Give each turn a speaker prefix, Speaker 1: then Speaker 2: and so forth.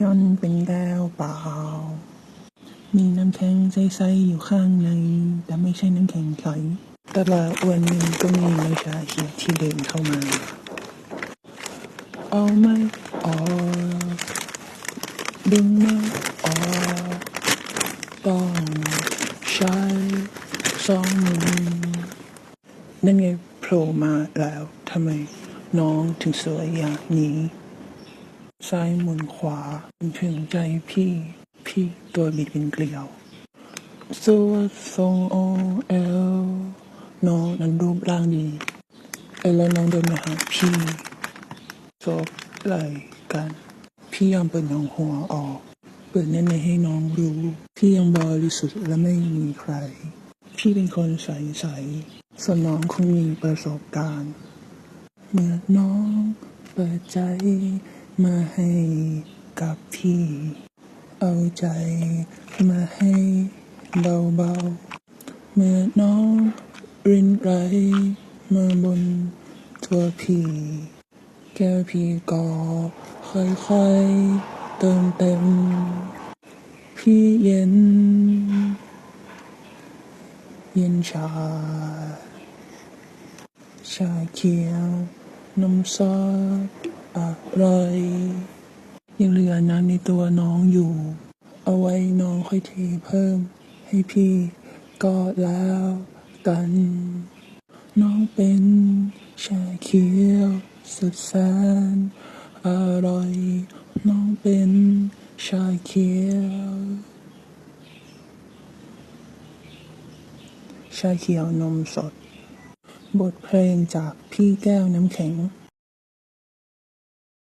Speaker 1: ฉันเป็นแก้วเปล่า มีน้ำแข็งใสๆอยู่ข้างใน แต่ไม่ใช่น้ำแข็งใสแต่ละวันหนึ่งก็มีน้ำชาเขียวที่เดินเข้ามา เอาไม่ออกดึงไม่ออกต้องใช้สองมือนั่นไงโผล่มาแล้วทำไมน้องถึงสวยอย่างนี้ ซ้ายหมุนขวาเป็นถึงใจพี่ พี่ตัวบิดเป็นเกลียวสวัสดทรงโอเอลน้องนั้นรูปร่างดีเออแล้วน้องเดินมาหาพี่จบไหลกัน พี่ยอมเปิดน้องหัวออก เปิดแน่ๆให้น้องรู้พี่ยังบริสุทธิ์และไม่มีใคร พี่เป็นคนใสๆส่วนน้องคงมีประสบการณ์ เมื่อน้องเปิดใจ มาให้กับพี่ เอาใจมาให้เบาๆ เมื่อน้องรินไหลมาบนตัวพี่ แก้วพี่ก็ค่อยๆเติมเต็ม พี่เย็น เย็นชา ชาเขียว นมซอส อร่อยยังเหลือน้ำในตัวน้องอยู่ เอาไว้น้องค่อยเทเพิ่ม ให้พี่ก็แล้วกัน น้องเป็นชาเขียวสุดแสนอร่อย น้องเป็นชาเขียวชาเขียวนมสด บทเพลงจากพี่แก้วน้ำแข็ง